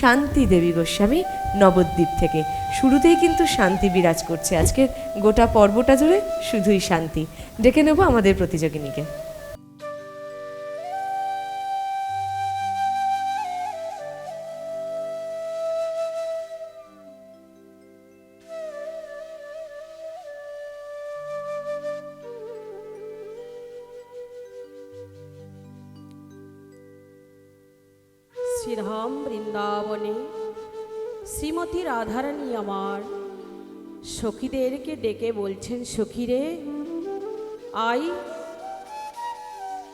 শান্তি দেবী গোস্বামী নবদ্বীপ থেকে। শুরুতেই কিন্তু শান্তি বিরাজ করছে আজকের গোটা পর্বটা জুড়ে শুধুই শান্তি। ডেকে নেব আমাদের প্রতিযোগিনীকে। শ্রীধাম বৃন্দাবনে। শ্রীমতী রাধারানী আমার, সখীদেরকে ডেকে বলছেন, সখীরে, আই,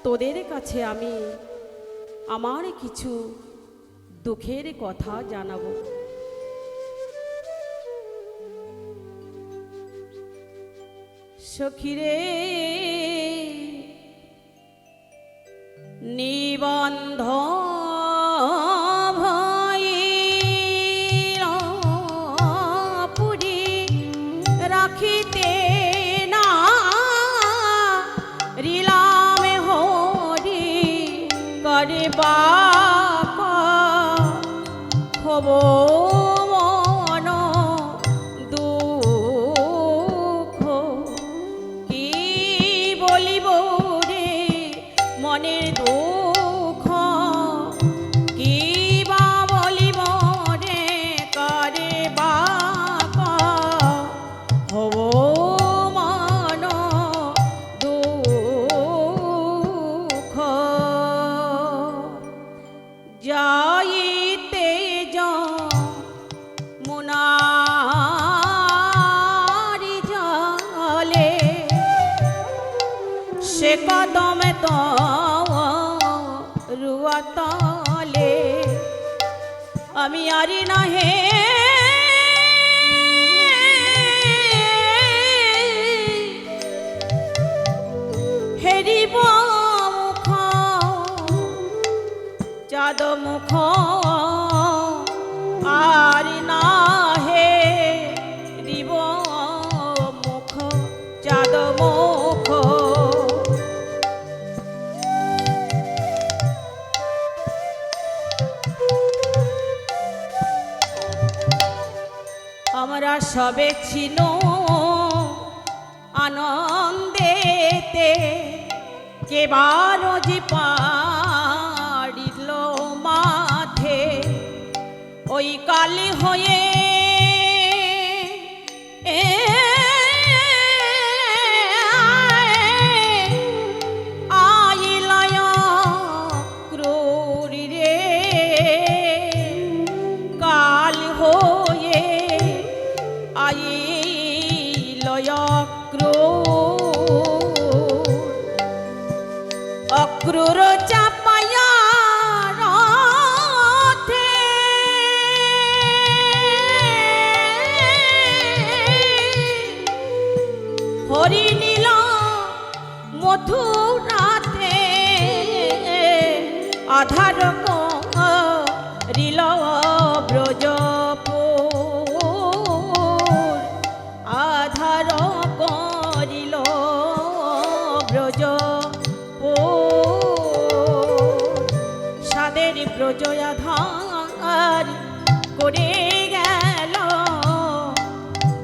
তোদের কাছে আমি আমার কিছু দুঃখের কথা জানাব। সখীরে নিবন্ধ হব হব যাইতে মুনারি জলে। সে তো আমি আরি না হে মুখ আর না হে দিব মুখ চাঁদ মুখ। আমরা সবে ছিল আনন্দেতে কেবার যে ওই কালি হয়ে রিল ব্রজপুর। আধার করিল ব্রজ সাদের ব্রজ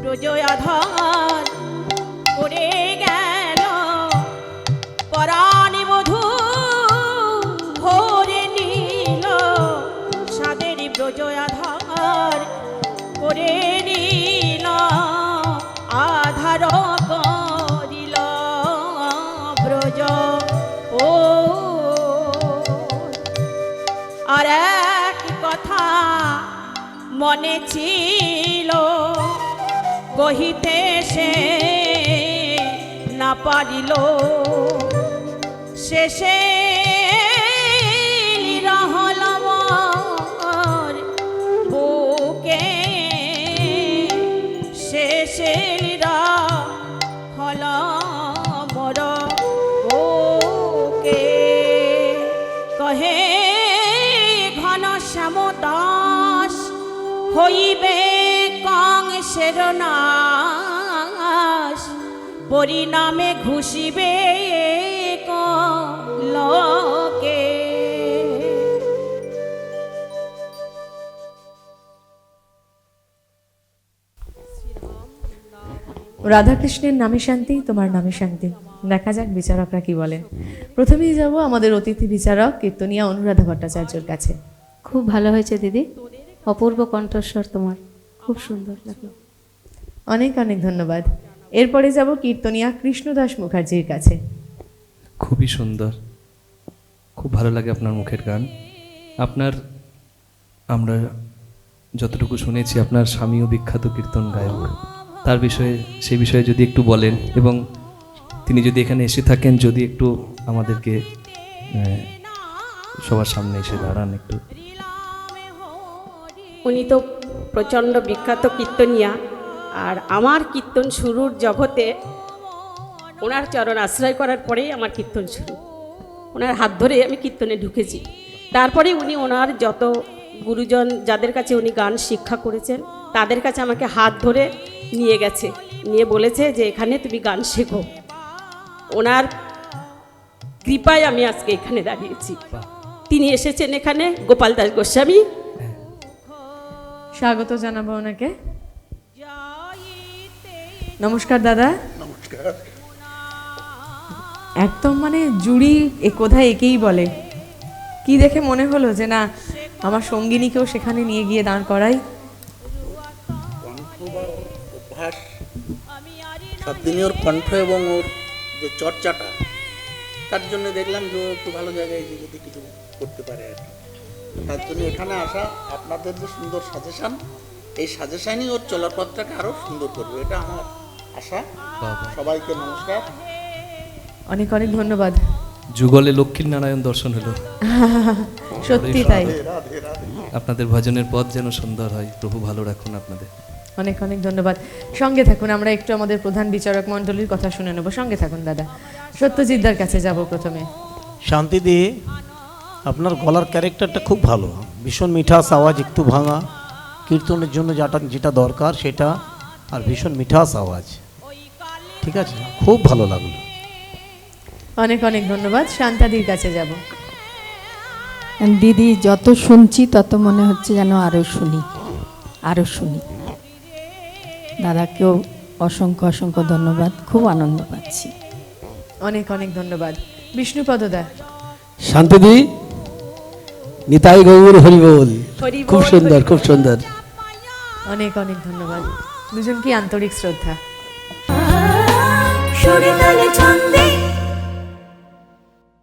ব্রজ আধার করে গেল। আর এক কথা মনে ছিল কহিতে সে না পারিল। শেষে দাস হইবে কংসের নাশ। পরিণামে ঘুষিবে লোকে রাধাকৃষ্ণের নামে শান্তি, তোমার নামে শান্তি। দেখা যাক বিচারকরা কি বলেন প্রথমেই যাব আমাদের অতিথি বিচারক, কীর্তনিয়া অনুরাধা ভট্টাচার্যর কাছে। খুব ভালো হয়েছে দিদি। অপূর্ব কণ্ঠস্বর তোমার। খুব সুন্দর লাগল। অনেক অনেক ধন্যবাদ। এরপরে যাব কীর্তনিয়া কৃষ্ণদাস মুখার্জির কাছে। খুবই সুন্দর। খুব ভালো লাগে আপনার মুখের গান। আপনার আমরা যতটুকু শুনেছি আপনার স্বামীও বিখ্যাত কীর্তন গায়ক। তার বিষয়ে সে বিষয়ে যদি একটু বলেন এবং তিনি যদি এখানে এসে থাকেন যদি একটু আমাদেরকে সবার সামনে এসে দাঁড়ান একটু। উনি তো প্রচণ্ড বিখ্যাত কীর্তনিয়া আর আমার কীর্তন শুরুর জগতে ওনার চরণ আশ্রয় করার পরেই আমার কীর্তন শুরু। ওনার হাত ধরে আমি কীর্তনে ঢুকেছি। তারপরে উনি ওনার যত গুরুজন যাদের কাছে উনি গান শিক্ষা করেছেন তাদের কাছে আমাকে হাত ধরে নিয়ে গেছে নিয়ে বলেছে যে এখানে তুমি গান শেখো। ওনার কৃপায় আমি আজকে এখানে দাঁড়িয়েছি। তিনি এসেছেন এখানে গোপাল দাস গোস্বামী। স্বাগত জানাব ওনাকে। নমস্কার দাদা। একদম মানে জুড়ি এ কোথায় একেই বলে। কি দেখে মনে হলো যে না আমার সঙ্গিনীকেও সেখানে নিয়ে গিয়ে দাঁড় করাই? অভ্যাস। ওর কণ্ঠ এবং ওর যে চর্চাটা তার জন্য দেখলাম যে একটু ভালো জায়গায় গিয়ে যদি কিছু করতে পারে আর কি। তার জন্য এখানে আসা আপনাদের যে সুন্দর সাজেশন এই সাজেশনই ওর চলার পথটাকে আরও সুন্দর করবে এটা আমার আশা। সবাইকে নমস্কার। অনেক অনেক ধন্যবাদ। যুগলে লক্ষ্মীর নারায়ণ দর্শন হলো। সত্যি তাই। আপনাদের ভজনের পথ যেন সুন্দর হয় প্রভু ভালো রাখুন আপনাদের। অনেক অনেক ধন্যবাদ। সঙ্গে থাকুন আমরা একটু আমাদের প্রধান বিচারক মণ্ডলীর কথা শুনে নেব। সঙ্গে থাকুন দাদা। সত্যজিৎদার কাছে যাব প্রথমে। শান্তিদি আপনার গলার ক্যারেক্টারটা খুব ভালো। ভীষণ মিঠাস আওয়াজ একটু ভাঙা। কীর্তনের জন্য যেটা যেটা দরকার সেটা আর ভীষণ মিঠাস আওয়াজ। ঠিক আছে? খুব ভালো লাগল। অনেক অনেক ধন্যবাদ। শান্তাদির কাছে যাব। দিদি যত শুনছি তত মনে হচ্ছে যেন আরও শুনি। আরও শুনি। দাদাকেও অসংখ্য অসংখ্য ধন্যবাদ খুব আনন্দ পাচ্ছি। অনেক অনেক ধন্যবাদ। বিষ্ণুপদ দা। শান্তিদি নিতাই গৌর হরিবোল। বল খুব সুন্দর খুব সুন্দর। অনেক অনেক ধন্যবাদ। দুজন কি আন্তরিক শ্রদ্ধা?